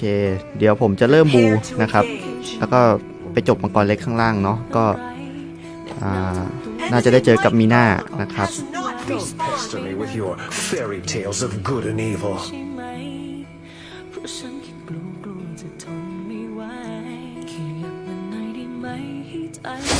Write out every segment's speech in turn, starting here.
เค เดี๋ยวผมจะเริ่มบูนะครับ แล้วก็ไปจบมังกรเล็กข้างล่างเนาะก็น่าจะได้เจอกับมีน่านะครับ I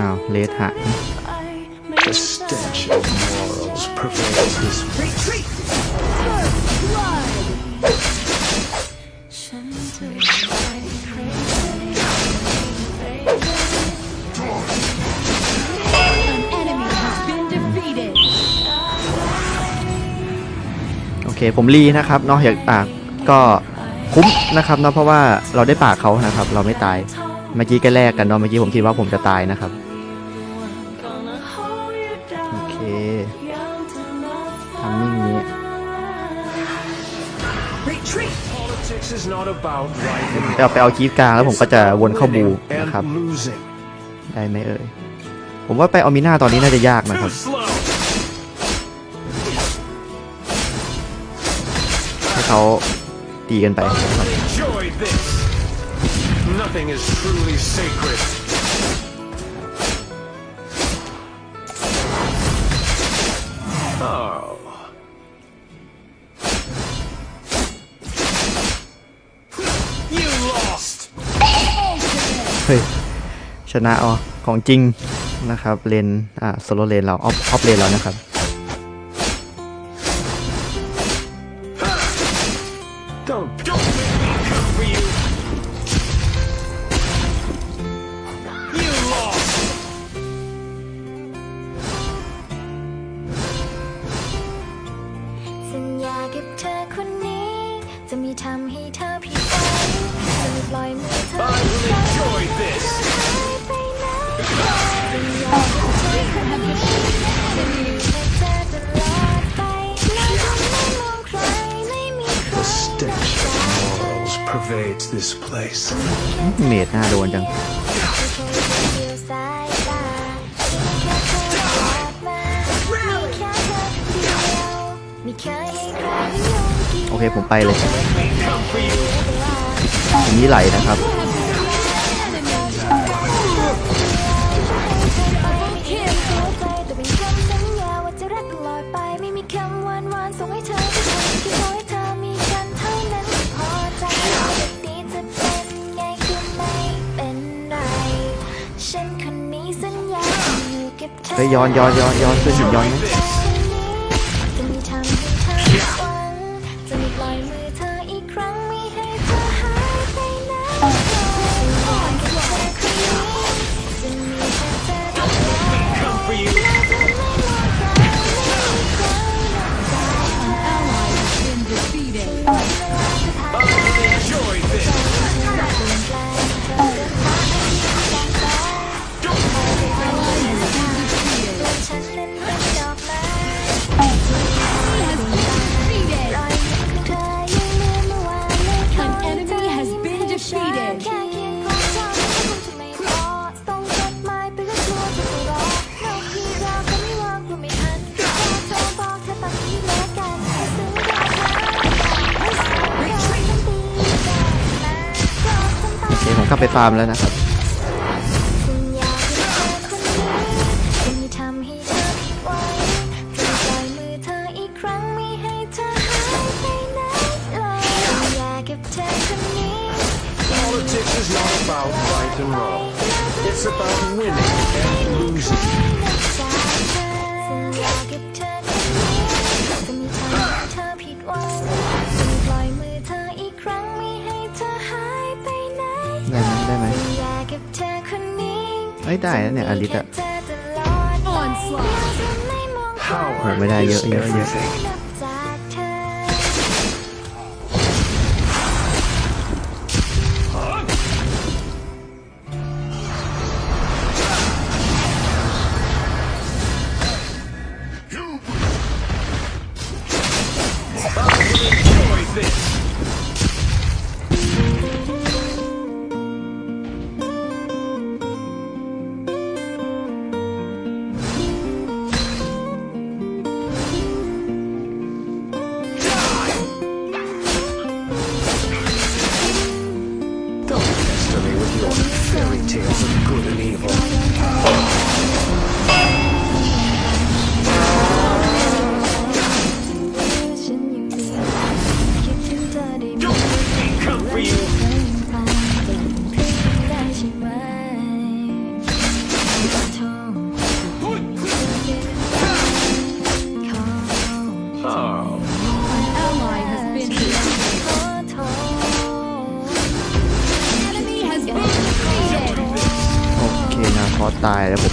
อ้าวเลทฮะโอเค ผมรีนะครับเนาะอยากอ่าก็คุ้มนะครับเนาะเพราะว่าเราได้ปากเขานะครับ เราไม่ตาย เมื่อกี้ก็แลกกันเนาะเมื่อกี้ผมคิดว่าผมจะตายนะครับ ไปเอาไปเอาคีดกลางแล้วผมก็จะวนเข้าบูนะครับ ได้ไหมเอ่ย ผมว่าไปเอามิน่าตอนนี้น่าจะยากนะครับให้เขาตีกันไปครับ นะเอาของจริงนะครับเลนอ่าโซโลเลนเราออฟออฟเลนเรานะครับ pervades this place. เมดหน้าโดนจัง โอเค ผมไปเลยผมนี้ไหลนะครับ 哎 yon 咬，自己 yon。much ผมกลับไปฟาร์มแล้วนะครับ about right and wrong. It's about winning and losing. Power is everything.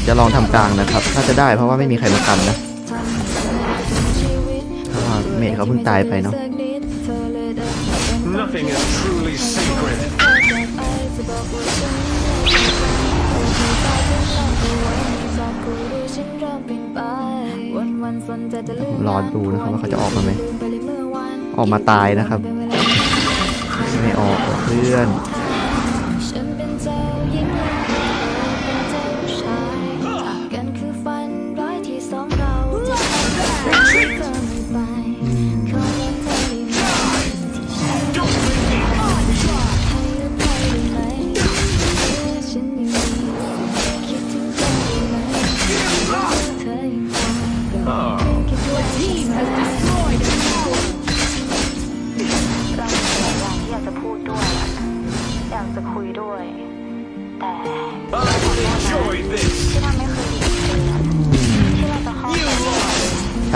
จะลองทำกลางนะครับ ถ้าจะได้เพราะว่าไม่มีใครมากันนะเพราะว่าเมดเขาเพิ่งตายไปเนาะ Nothing is truly sacred. รอดูนะครับว่าเขาจะออกมาไหม ออกมาตายนะครับ ไม่ออกเพื่อน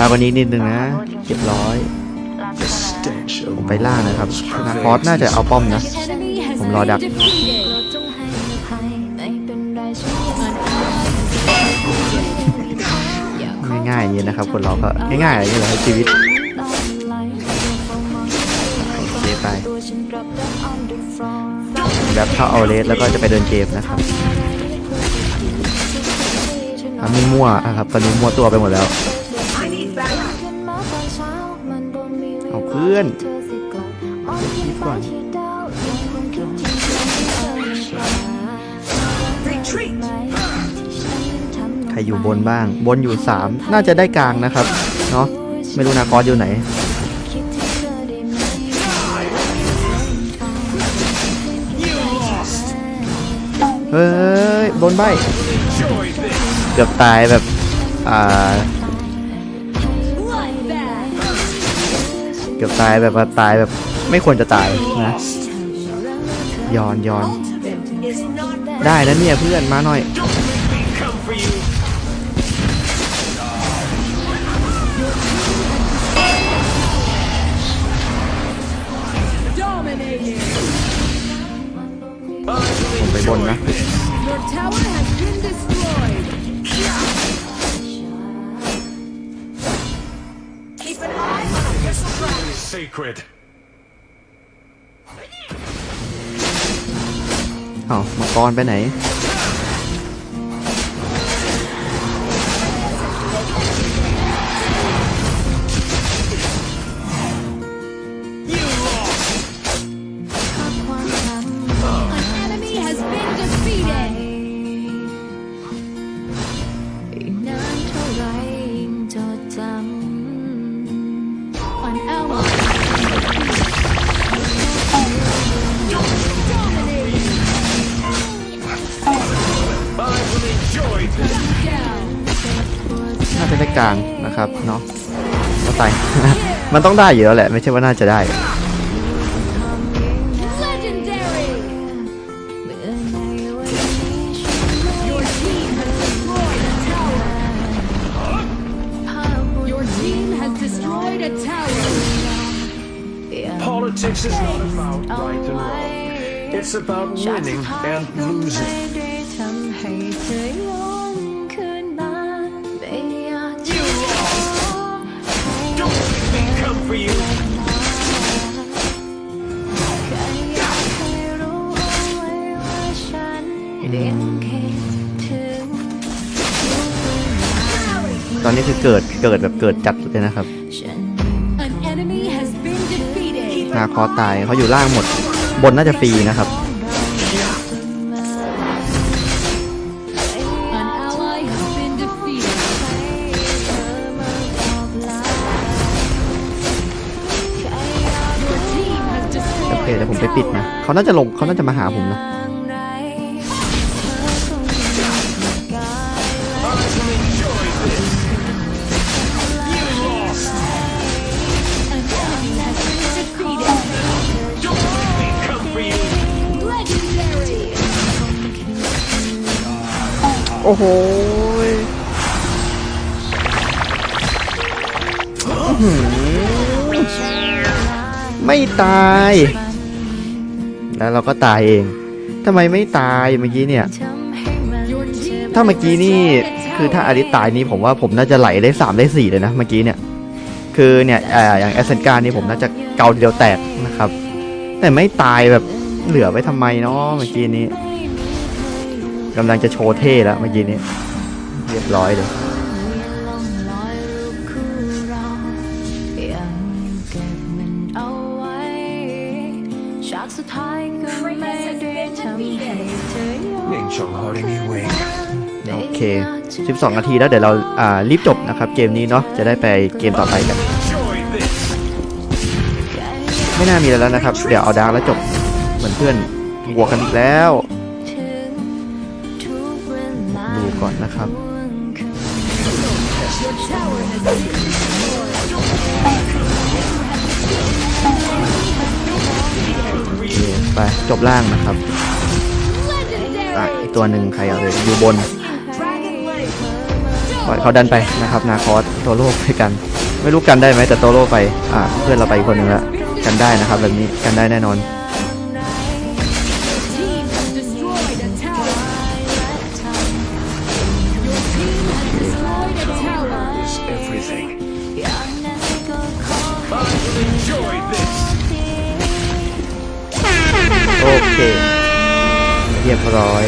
ากว่านี้นิดนึงนะเรียบร้อยรัก The เธอนะ stench of ไปล่างนะครับ ruins นาคอสน่าจะเอาป้อมนะ Enemy has ผมรอดัก been defeated. เราจงให้อภัยไม่เป็นไรฉันยังง่ายๆอย่างนี้นะครับ คนเราก็ง่ายๆอย่างนี้แหละครับชีวิตโอเคไปแบบเข้าเอาเลสแล้วก็จะไปเดินเกมนะครับทำมิ่งมั่วนะครับตอนนี้มั่วตัวไปหมดแล้ว เอาเพื่อนคิดก่อนใครอยู่บนบ้าง บนอยู่ 3 น่าจะได้กลางนะครับ เนาะไม่รู้นาคอสอยู่ไหนเฮ้ย บนใบ Enjoy this. เกือบตายแบบ อ่า เกือบตายแบบว่าตายแบบไม่ควรจะตายนะย้อนย้อนได้แล้วเนี่ยเพื่อนมาหน่อย secret. เอ้ามังกรไปไหน ลางนะครับเนาะก็ไป มันต้องได้อยู่แล้วแหละ ไม่ใช่ว่าน่าจะได้ อนนี้คือเกิดเกิดแบบเกิดจัดเลยนะครับนาคอตายเขาอยู่ล่างหมด บนน่าจะฟรีนะครับโอเคเดี๋ยวผมไปปิดนะเขาน่าจะลงเขาน่าจะมาหาผมนะ โอ้โหยอื้อหือไม่ตาย แล้วเราก็ตายเองทำไมไม่ตายเมื่อกี้เนี่ย Your team ถ้าเมื่อกี้นี่คือถ้าอาริสตายนี่ผมว่าผมน่าจะไหลได้สามได้สี่เลยนะเมื่อกี้เนี่ย คือเนี่ยอ่าอย่างแอสเซนการนี่ผมน่าจะเกาทีเดียวแตกนะครับ แต่ไม่ตายแบบเหลือไว้ทำไมเนาะเมื่อกี้นี้ กำลังจะโชว์เท่แล้วเมื่อกี้นี้ เรียบร้อยเลยฉากสุดท้ายก็ไม่ได้ทำให้เธอย้อน Ning Chong Harding me wing. โอเค 12 นาทีแล้วเดี๋ยวเราอ่ารีบจบนะครับ เกมนี้เนาะจะได้ไปเกมต่อไปกัน Enjoy this. ไม่น่ามีแล้วนะครับ เดี๋ยวเอาดาร์กแล้วจบ เหมือนเพื่อนบวกกันอีกแล้ว ก่อนนะครับไปจบล่างนะครับอะอีกตัวหนึ่งใครเอาเลยอยู่บนปล่อยเขาดันไปนะครับ นาคอสโตโร่ไปกัน ไม่รู้กันได้ไหมแต่โตโร่ไป อ่าเพื่อนเราไปอีกคนหนึ่งล้วกันได้นะครับแบบนี้กันได้แน่นอน ร้อย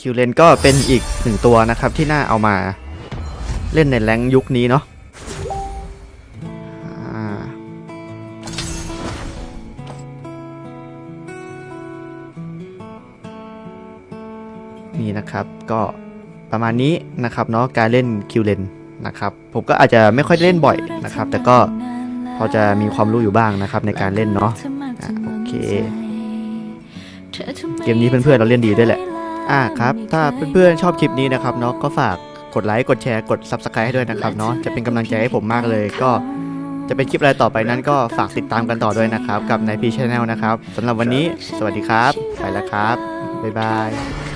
คิวเลนก็เป็นอีกหนึ่งตัวนะครับที่น่าเอามาเล่นในแรงยุคนี้เนาะ ก็ประมาณนี้นะครับเนาะการเล่นคิวเลนนะครับผมก็อาจจะไม่ค่อยเล่นบ่อยนะครับ แต่ก็พอจะมีความรู้อยู่บ้างนะครับในการเล่นเนาะอะโอเค เกมนี้เพื่อนๆเราเล่นดีด้วยแหละอ่าครับ ถ้าเพื่อนๆชอบคลิปนี้นะครับเนาะก็ฝากกดไลค์กดแชร์กด Subscribe ให้ด้วยนะครับเนาะจะเป็นกำลังใจให้ผมมากเลย ก็จะเป็นคลิปอะไรต่อไปนั้นก็ฝากติดตามกันต่อด้วยนะครับ กับในพีชแนลนะครับสำหรับวันนี้ สวัสดีครับ ไปแล้วครับ บ๊ายบาย